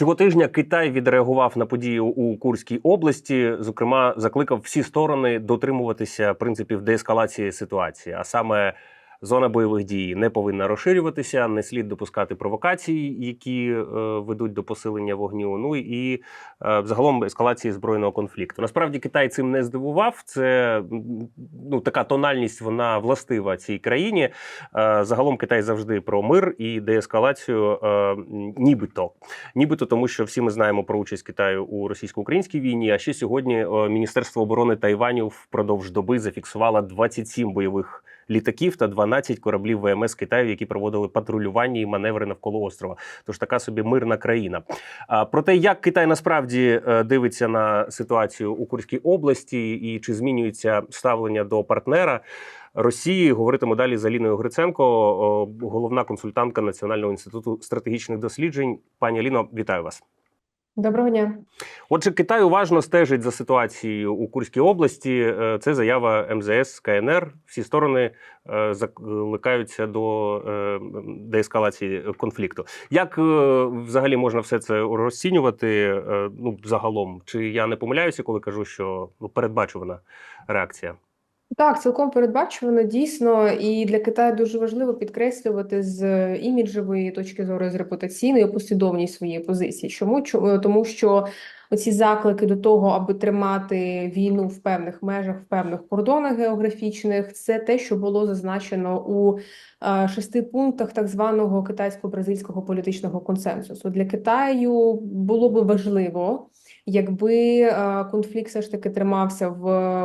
Цього тижня Китай відреагував на події у Курській області. Зокрема, закликав всі сторони дотримуватися принципів деескалації ситуації, а саме. Зона бойових дій не повинна розширюватися, не слід допускати провокацій, які е, ведуть до посилення вогню. Ну і е, загалом ескалації збройного конфлікту. Насправді Китай цим не здивував. Це ну така тональність, вона властива цій країні. Е, загалом Китай завжди про мир і деескалацію, е, нібито. Нібито тому, що всі ми знаємо про участь Китаю у російсько-українській війні. А ще сьогодні е, Міністерство оборони Тайваню впродовж доби зафіксувало 27 бойових літаків та 12 кораблів ВМС Китаю, які проводили патрулювання і маневри навколо острова. Тож така собі мирна країна. А про те, як Китай насправді е, дивиться на ситуацію у Курській області і чи змінюється ставлення до партнера. Росії говоритиму далі з Аліною Гриценко, головна консультантка Національного інституту стратегічних досліджень. Пані Аліно, вітаю вас. Доброго дня. Отже, Китай уважно стежить за ситуацією у Курській області. Е, Це заява МЗС КНР. Всі сторони е, закликаються до е, деескалації конфлікту. Як взагалі можна все це розцінювати? Ну, загалом, чи я не помиляюся, коли кажу, що ну, передбачувана реакція? Так, цілком передбачувано дійсно, і для Китаю дуже важливо підкреслювати з іміджевої точки зору, з репутаційної послідовність своєї позиції. Чому? Чому? Тому що оці заклики до того, аби тримати війну в певних межах, в певних кордонах географічних, це те, що було зазначено у е, шести пунктах так званого китайсько-бразильського політичного консенсусу. Для Китаю було би важливо. Якби е, конфлікт все ж таки тримався в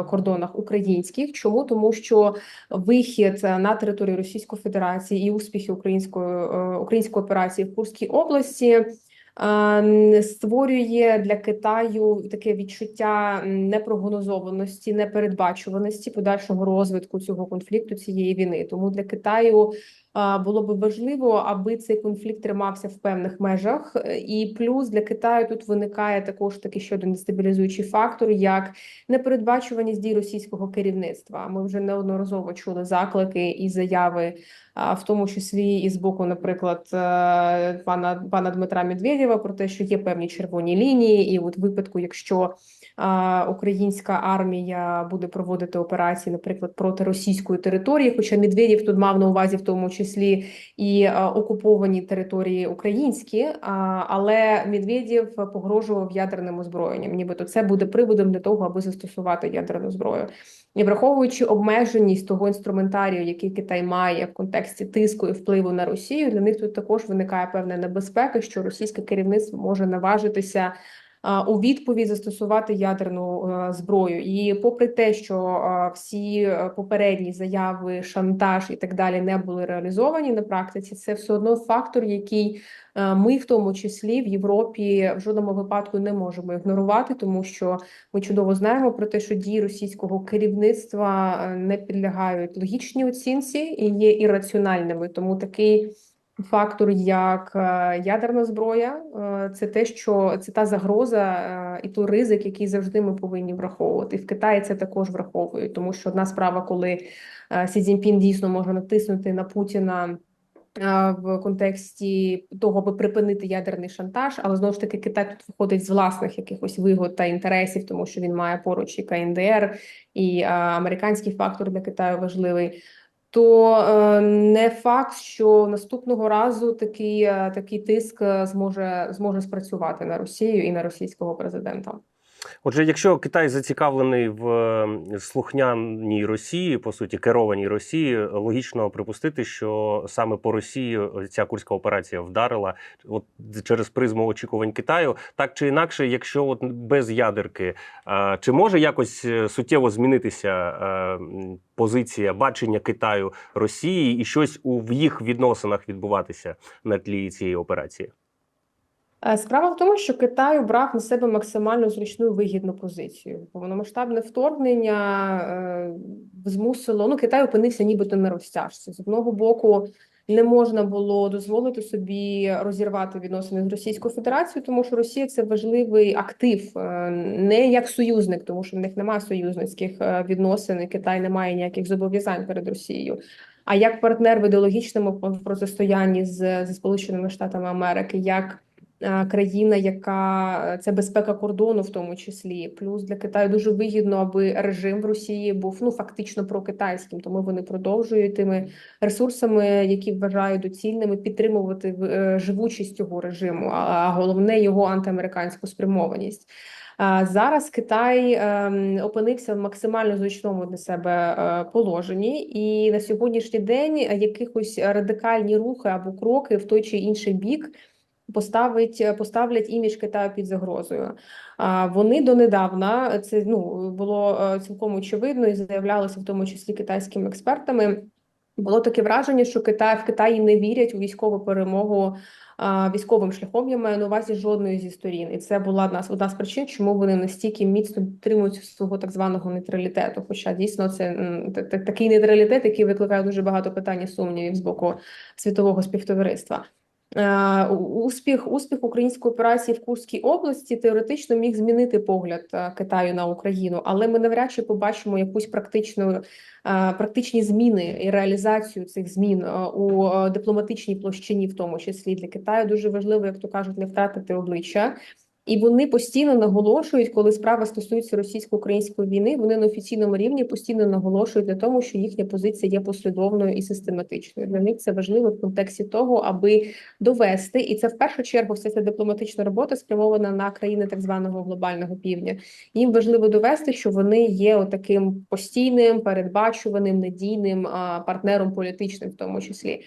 кордонах українських, чому тому, що вихід на територію Російської Федерації і успіхи української е, української операції в Курській області е, створює для Китаю таке відчуття непрогнозованості, непередбачуваності подальшого розвитку цього конфлікту цієї війни. Тому для Китаю було би важливо, аби цей конфлікт тримався в певних межах. Е, І плюс для Китаю тут виникає також такий ще один дестабілізуючий фактор, як непередбачуваність дій російського керівництва. Ми вже неодноразово чули заклики і заяви, в тому числі і з боку, наприклад, е, пана пана Дмитра Медведєва про те, що є певні червоні лінії, і от випадку, якщо українська армія буде проводити операції, наприклад, проти російської території, хоча Медведєв тут мав на увазі в тому числі і окуповані території українські, але Медведєв погрожував ядерним озброєнням. Нібито це буде приводом для того, аби застосувати ядерну зброю. І враховуючи обмеженість того інструментарію, який Китай має в контексті тиску і впливу на Росію, для них тут також виникає певна небезпека, що російське керівництво може наважитися у відповідь застосувати ядерну е, зброю. І попри те, що е, всі е, попередні заяви, шантаж і так далі не були реалізовані на практиці, це все одно фактор, який е, ми, в тому числі в Європі, в жодному випадку не можемо ігнорувати, тому що ми чудово знаємо про те, що дії російського керівництва е, не підлягають логічній оцінці і є ірраціональними. Тому такий фактор, як е, ядерна зброя, е, це те, що це та загроза е, і той ризик, який завжди ми повинні враховувати. В Китаї це також враховують, тому що одна справа, коли Сі Цзіньпін дійсно може натиснути на Путіна. В контексті того, аби припинити ядерний шантаж, але знову ж таки Китай тут виходить з власних якихось вигод та інтересів, тому що він має поруч і КНДР, і е, американський фактор для Китаю важливий. То е, не факт, що наступного разу такий, е, такий тиск е, зможе зможе спрацювати на Росію і на російського президента. Отже, якщо Китай зацікавлений в е, слухняній Росії, по суті, керованій Росії, логічно припустити, що саме по Росії ця курська операція вдарила от через призму очікувань Китаю. Так чи інакше, якщо от без ядерки, е, чи може якось е, суттєво змінитися е, позиція бачення Китаю Росії і щось у їх відносинах відбуватися на тлі цієї операції? Е, Справа в тому, що Китай обрав на себе максимально зручну вигідну позицію. Повномасштабне вторгнення е, змусило, ну, Китай опинився нібито на розтяжці. З одного боку, не можна було дозволити собі розірвати відносини з Російською Федерацією, тому що Росія це важливий актив, е, не як союзник, тому що в них немає союзницьких відносин, Китай не має ніяких зобов'язань перед Росією. А як партнер в ідеологічному протистоянні з, зі Сполученими Штатами Америки, як країна, яка е, це безпека кордону, в тому числі. Плюс для Китаю дуже вигідно, аби режим в Росії був ну фактично прокитайським, тому вони продовжують тими ресурсами, які вважають доцільними, підтримувати е, живучість цього режиму, а- головне його антиамериканську спрямованість. Зараз Китай ем, опинився в максимально зручному для себе е, положенні, і на сьогоднішній день якихось радикальні рухи або кроки в той чи інший бік поставить поставлять імідж Китаю під загрозою. А вони донедавна це ну було е, цілком очевидно і заявлялося в тому числі китайськими експертами. Було таке враження, що Китай в Китаї не вірять у військову перемогу а, військовим шляхом. Я маю на увазі жодної зі сторін, і це була одна одна з причин, чому вони настільки міцно дотримуються свого так званого нейтралітету. Хоча дійсно це такий нейтралітет, який викликає дуже багато питань і сумнівів з боку світового співтовариства. Е, Успіх, успіх української операції в Курській області теоретично міг змінити погляд е, Китаю на Україну, але ми навряд чи побачимо якусь практичну е, практичні зміни і реалізацію цих змін у дипломатичній площині, в тому числі для Китаю дуже важливо, як то кажуть, не втратити обличчя. І вони постійно наголошують, коли справа стосується російсько-української війни, вони на офіційному рівні постійно наголошують на тому, що їхня позиція є послідовною і систематичною. Для них це важливо в контексті того, аби довести, і це в першу чергу вся ця дипломатична робота спрямована на країни так званого глобального півдня. Їм важливо довести, що вони є таким постійним, передбачуваним, надійним партнером політичним, в тому числі.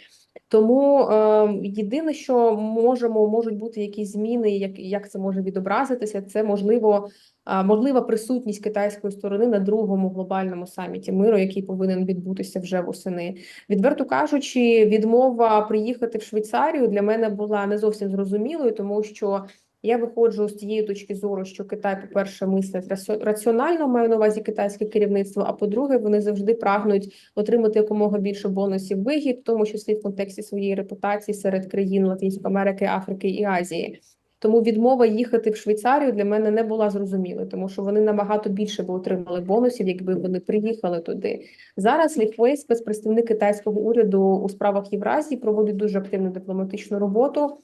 Тому е, єдине, що можемо, можуть бути якісь зміни, як, як це може відобразитися, це можливо е, можлива присутність китайської сторони на другому глобальному саміті миру, який повинен відбутися вже восени. Відверто кажучи, відмова приїхати в Швейцарію для мене була не зовсім зрозумілою, тому що я виходжу з тієї точки зору, що Китай, по-перше, мислить раціо- раціонально, маю на увазі китайське керівництво. А по-друге, вони завжди прагнуть отримати якомога більше бонусів вигід, в тому числі в контексті своєї репутації серед країн Латинської Америки, Африки і Азії. Тому відмова їхати в Швейцарію для мене не була зрозумілою, тому що вони набагато більше би отримали бонусів, якби вони приїхали туди. Зараз Ліфвей, спецпредставник китайського уряду у справах Євразії, проводить дуже активну дипломатичну роботу.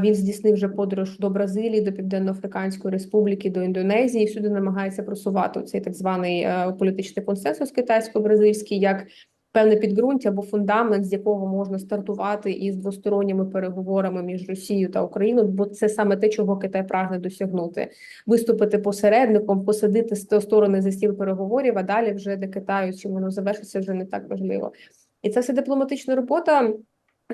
Він здійснив вже подорож до Бразилії, до Південно-Африканської Республіки, до Індонезії. Всюди намагається просувати цей так званий е, політичний консенсус китайсько-бразильський як певне підґрунтя або фундамент, з якого можна стартувати із двосторонніми переговорами між Росією та Україною, бо це саме те, чого Китай прагне досягнути: виступити посередником, посадити сто- сторони за стіл переговорів, а далі вже для Китаю, чим воно завершиться, вже не так важливо. І це все дипломатична робота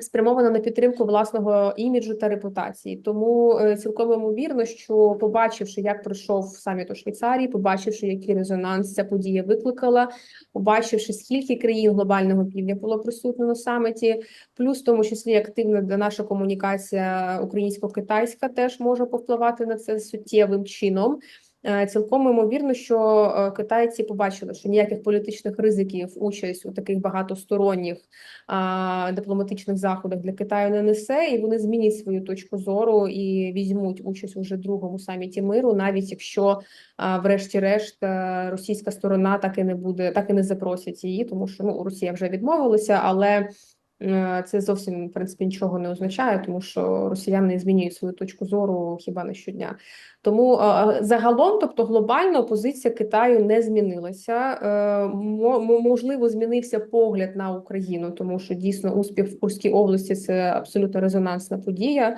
спрямована на підтримку власного іміджу та репутації. Тому е, цілком ймовірно, що побачивши, як пройшов саміт у Швейцарії, побачивши, який резонанс ця подія викликала, побачивши, скільки країн глобального півдня було присутно на саміті, плюс в тому числі активна наша комунікація українсько-китайська теж може повпливати на це суттєвим чином. Е, Цілком ймовірно, що е, китайці побачили, що ніяких політичних ризиків участь у таких багатосторонніх дипломатичних заходах для Китаю не несе, і вони змінять свою точку зору і візьмуть участь уже другому саміті миру, навіть якщо врешті-решт е, російська сторона так і не буде, так і не запросять її, тому що ну Росія вже відмовилася, але. Е, Це зовсім в принципі нічого не означає, тому що росіяни змінюють свою точку зору хіба не щодня. Тому е, загалом, тобто глобально, позиція Китаю не змінилася. Е, мо- мо- Можливо, змінився погляд на Україну, тому що дійсно успіх в Курській області це абсолютно резонансна подія.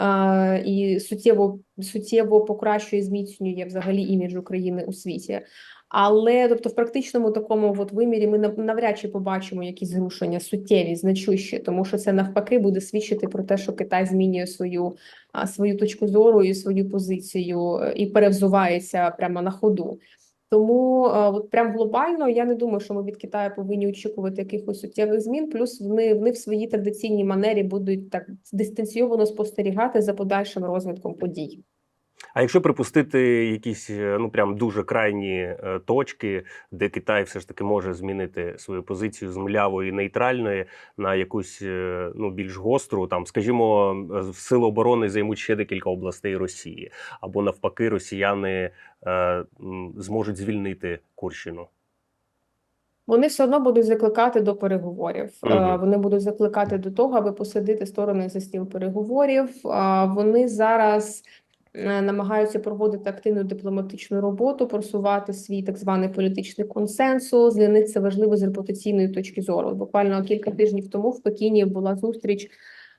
е, І суттєво суттєво покращує, зміцнює взагалі імідж України у світі. Але тобто, в практичному такому от вимірі ми нав- навряд чи побачимо якісь зрушення суттєві, значущі, тому що це навпаки буде свідчити про те, що Китай змінює свою свою точку зору і свою позицію і перевзувається прямо на ходу. Тому от прям глобально я не думаю, що ми від Китаю повинні очікувати якихось суттєвих змін. Плюс вони, вони в своїй традиційній манері будуть так дистанційовано спостерігати за подальшим розвитком подій. А якщо припустити якісь е, ну прям дуже крайні е, точки, де Китай все ж таки може змінити свою позицію з млявої нейтральної на якусь е, ну більш гостру, там скажімо, в сили оборони займуть ще декілька областей Росії, або навпаки, росіяни е, зможуть звільнити Курщину. Вони все одно будуть закликати до переговорів. Мгм. Вони будуть закликати до того, аби посадити сторони за стіл переговорів. Вони зараз намагаються проводити активну дипломатичну роботу, просувати свій так званий політичний консенсус. Для них це важливо з репутаційної точки зору. Буквально кілька тижнів тому в Пекіні була зустріч.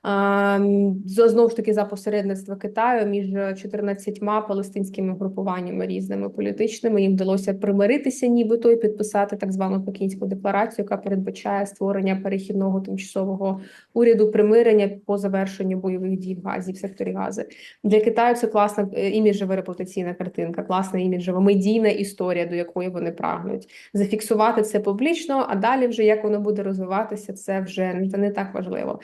Ем, Знову ж таки за посередництва Китаю між 14 палестинськими групуваннями різними політичними їм вдалося примиритися, нібито і підписати так звану Пекінську декларацію, яка передбачає створення перехідного тимчасового уряду примирення по завершенню бойових дій в Газі в секторі Гази. Для Китаю це класна е, іміджева репутаційна картинка, класна іміджева медійна історія, до якої вони прагнуть. Зафіксувати це публічно, а далі вже як воно буде розвиватися, це вже не так важливо.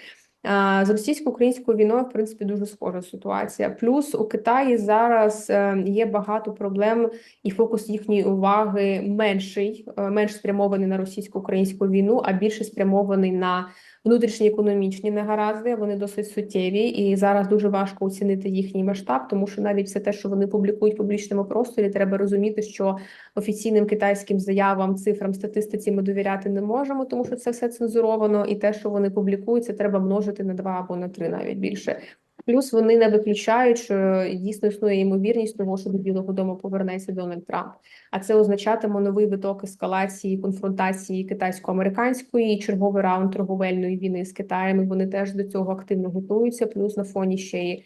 З російсько-українською війною, в принципі, дуже схожа ситуація. Плюс у Китаї зараз е, є багато проблем, і фокус їхньої уваги менший, е, менш спрямований на російсько-українську війну, а більше спрямований на внутрішні економічні негаразди. Вони досить суттєві, і зараз дуже важко оцінити їхній масштаб, тому що навіть все те, що вони публікують в публічному просторі, треба розуміти, що офіційним китайським заявам, цифрам, статистиці ми довіряти не можемо, тому що це все цензуровано, і те, що вони публікують, це треба множити на два або на три, навіть більше. Плюс вони не виключають, що дійсно існує ймовірність того, що до Білого Дому повернеться Дональд Трамп. А це означатиме новий виток ескалації конфронтації китайсько-американської черговий раунд торговельної війни з Китаєм. І Вони теж до цього активно готуються. Плюс на фоні ще й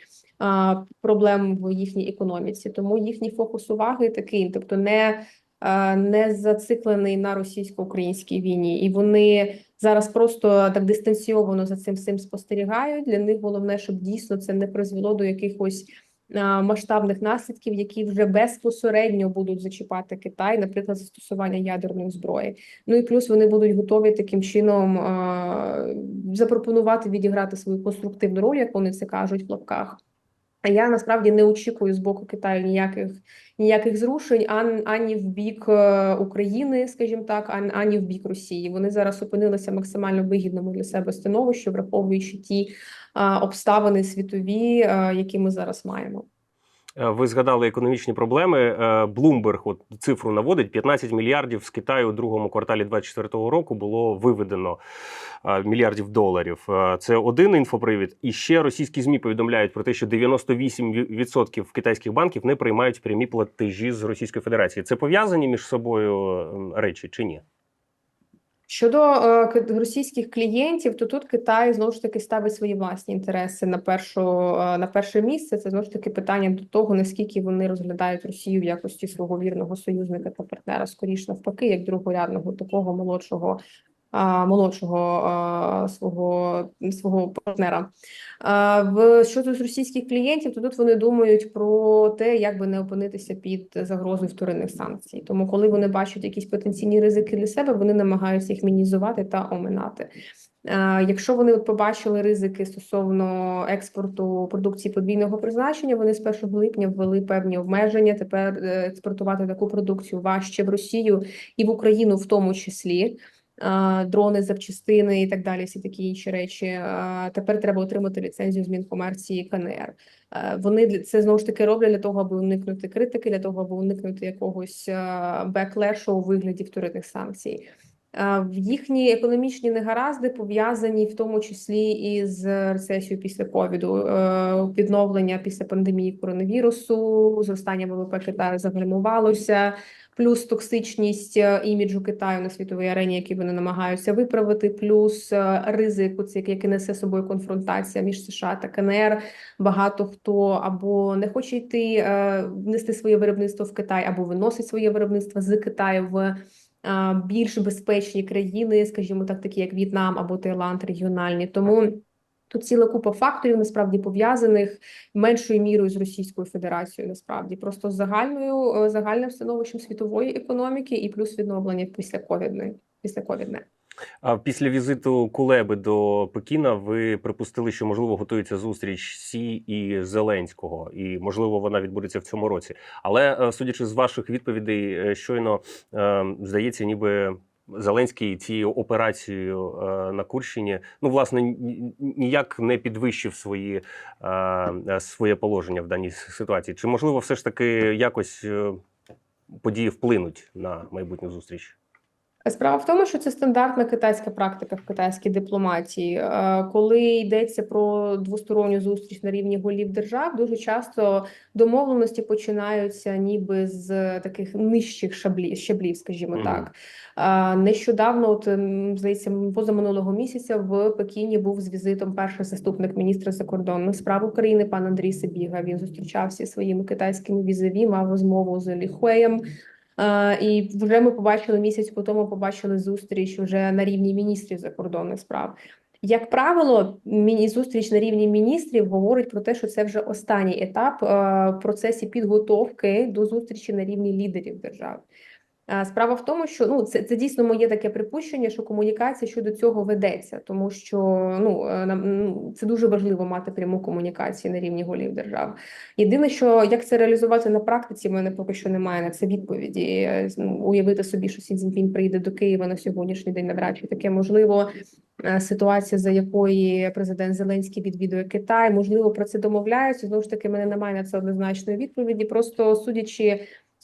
проблем в їхній економіці. Тому їхній фокус уваги такий, тобто не, не зациклений на російсько-українській війні, і вони зараз просто так дистанційовано за цим всім спостерігають. Для них головне, щоб дійсно це не призвело до якихось масштабних наслідків, які вже безпосередньо будуть зачіпати Китай, наприклад, застосування ядерної зброї. Ну і плюс вони будуть готові таким чином а, запропонувати відіграти свою конструктивну роль, як вони це кажуть в лапках. А я насправді не очікую з боку Китаю ніяких ніяких зрушень ан- ані в бік е, України, скажімо так, ан- ані в бік Росії. Вони зараз опинилися максимально вигідному для себе становищі, враховуючи ті а, обставини світові, а, які ми зараз маємо. Е, Ви згадали економічні проблеми. Bloomberg от цифру наводить: 15 мільярдів з Китаю у другому кварталі 2024 року було виведено е, мільярдів доларів. Е, Це один інфопривід. І ще російські змі повідомляють про те, що 98% китайських банків не приймають прямі платежі з Російської Федерації. Це пов'язані між собою речі чи ні? Щодо е, російських клієнтів, то тут Китай знову ж таки ставить свої власні інтереси на першу е, на перше місце. Це знову ж таки питання до того, наскільки вони розглядають Росію в якості свого вірного союзника та партнера, скоріш навпаки, як другорядного такого молодшого. Молодшого свого свого партнера. В щодо з російських клієнтів, то тут вони думають про те, як би не опинитися під загрозою вторинних санкцій. Тому, коли вони бачать якісь потенційні ризики для себе, вони намагаються їх мінімізувати та оминати. Якщо вони побачили ризики стосовно експорту продукції подвійного призначення, вони з 1 липня ввели певні обмеження. Тепер е, експортувати таку продукцію важче в Росію і в Україну, в тому числі. Дрони, запчастини і так далі, всі такі інші речі. Тепер треба отримати ліцензію з Мінкомерції КНР. Вони це знову ж таки роблять для того, аби уникнути критики, для того, аби уникнути якогось беклешу у вигляді вторинних санкцій. Е, В їхні економічні негаразди пов'язані в тому числі і з рецесією після ковіду, е, відновлення після пандемії коронавірусу, зростання ВВП Китаю загальмувалося, плюс токсичність е, іміджу Китаю на світовій арені, який вони намагаються виправити, плюс ризик, який несе собою конфронтація між США та КНР. Багато хто або не хоче йти е, нести своє виробництво в Китай, або виносить своє виробництво з Китаю в більш безпечні країни, скажімо так, такі як В'єтнам або Таїланд, регіональні. Тому тут ціла купа факторів насправді пов'язаних меншою мірою з Російською Федерацією, насправді просто з загальною е, загальним становищем світової економіки і плюс відновлення після ковідної після ковідне. Після візиту Кулеби до Пекіна ви припустили, що можливо готується зустріч Сі і Зеленського, і можливо вона відбудеться в цьому році. Але е, судячи з ваших відповідей, е, щойно е, здається, ніби. Зеленський цією операцією е, на Курщині ну власне ні- ніяк не підвищив свої е, своє положення в даній ситуації. Чи можливо все ж таки якось події вплинуть на майбутню зустріч? Справа в тому, що це стандартна китайська практика в китайській дипломатії. Е, Коли йдеться про двосторонню зустріч на рівні голів держав, дуже часто домовленості починаються ніби з таких нижчих шаблів, щаблів, скажімо Мгм. так. Нещодавно, от здається, позаминулого місяця в Пекіні був з візитом перший заступник міністра закордонних справ України пан Андрій Сибіга. Він зустрічався зі своїми китайськими візаві, мав розмову з Лі Хуеєм. Е, І вже ми побачили місяць по тому, побачили зустріч вже на рівні міністрів закордонних справ. Як правило, зустріч на рівні міністрів говорить про те, що це вже останній етап е, в процесі підготовки до зустрічі на рівні лідерів держав. Справа в тому, що ну це, це дійсно моє таке припущення, що комунікація щодо цього ведеться, тому що ну е, нам це дуже важливо мати пряму комунікацію на рівні голів держав. Єдине, що як це реалізувати на практиці, в мене поки що немає на це відповіді. Е, ну, Уявити собі, що Сі Цзіньпін прийде до Києва на сьогоднішній день, навряд чи таке можливо. Е, Ситуація, за якої президент Зеленський відвідує Китай, можливо, про це домовляються. Знову ж таки, мене немає на це однозначної відповіді. Просто судячи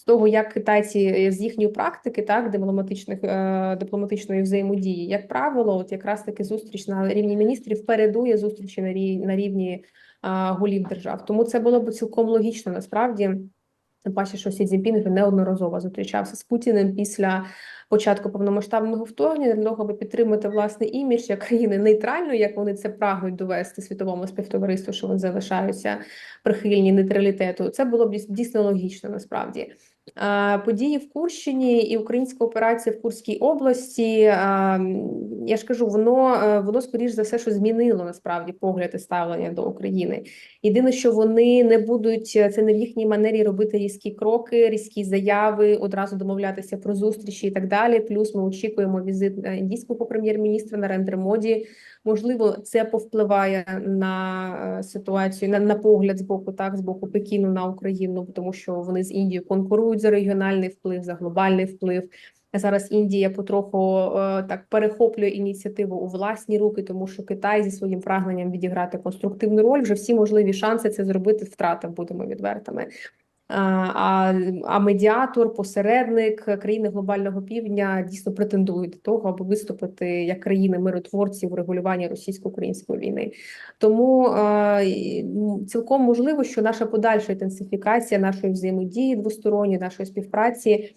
того, як китайці е, з їхньої практики, так дипломатичних е, дипломатичної взаємодії, як правило, от якраз таки зустріч на рівні міністрів передує зустрічі на рівні на рівні голів держав. Тому це було б цілком логічно насправді. Тим паче, що Сі Цзіньпін неодноразово зустрічався з Путіним після початку повномасштабного вторгнення для того, аби підтримати власний імідж як країни нейтральної, як вони це прагнуть довести світовому співтовариству, що вони залишаються прихильні нейтралітету. Це було б дійс- дійсно логічно насправді. Е, Події в Курщині і українська операція в Курській області. е, Я ж кажу, воно е, воно скоріш за все, що змінило насправді погляд і ставлення до України. Єдине, що вони не будуть це не в їхній манері робити різкі кроки, різкі заяви, одразу домовлятися про зустрічі і так далі. Плюс ми очікуємо візит індійського прем'єр-міністра Нарендри Моді. Можливо, це повпливає на ситуацію на, на погляд з боку, так з боку Пекіну на Україну, тому що вони з Індією конкурують за регіональний вплив, за глобальний вплив. Зараз Індія потроху е, так перехоплює ініціативу у власні руки, тому що Китай зі своїм прагненням відіграти конструктивну роль вже всі можливі шанси це зробити втратив, будемо відвертими. А, а, а медіатор, посередник країни глобального півдня дійсно претендують до того, аби виступити як країни миротворці в регулюванні російсько-української війни. Тому е, цілком можливо, що наша подальша інтенсифікація нашої взаємодії двосторонньої, нашої співпраці е,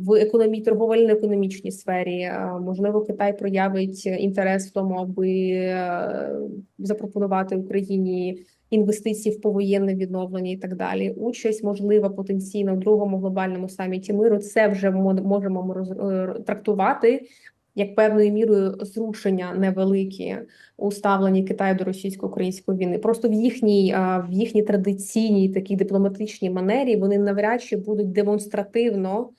в економі... торговельно-економічній сфері. Е, Можливо, Китай проявить інтерес в тому, аби е, запропонувати Україні інвестиції в повоєнне відновлення і так далі. Участь можлива потенційно в другому глобальному саміті миру. Це вже мо- можемо ми е, трактувати як певною мірою зрушення невеликі у ставленні Китаю до російсько-української війни. Просто в їхній в їхній традиційній такій дипломатичній манері вони навряд чи будуть демонстративно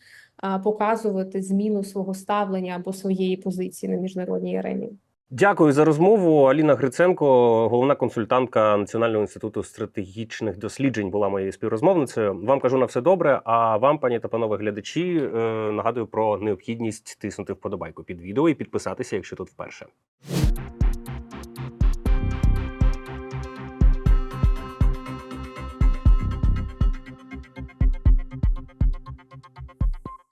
показувати зміну свого ставлення або своєї позиції на міжнародній арені. Дякую за розмову. Аліна Гриценко, головна консультантка Національного інституту стратегічних досліджень, була моєю співрозмовницею. Вам кажу на все добре. А вам, пані та панове глядачі, е, нагадую про необхідність тиснути вподобайку під відео і підписатися, якщо тут вперше.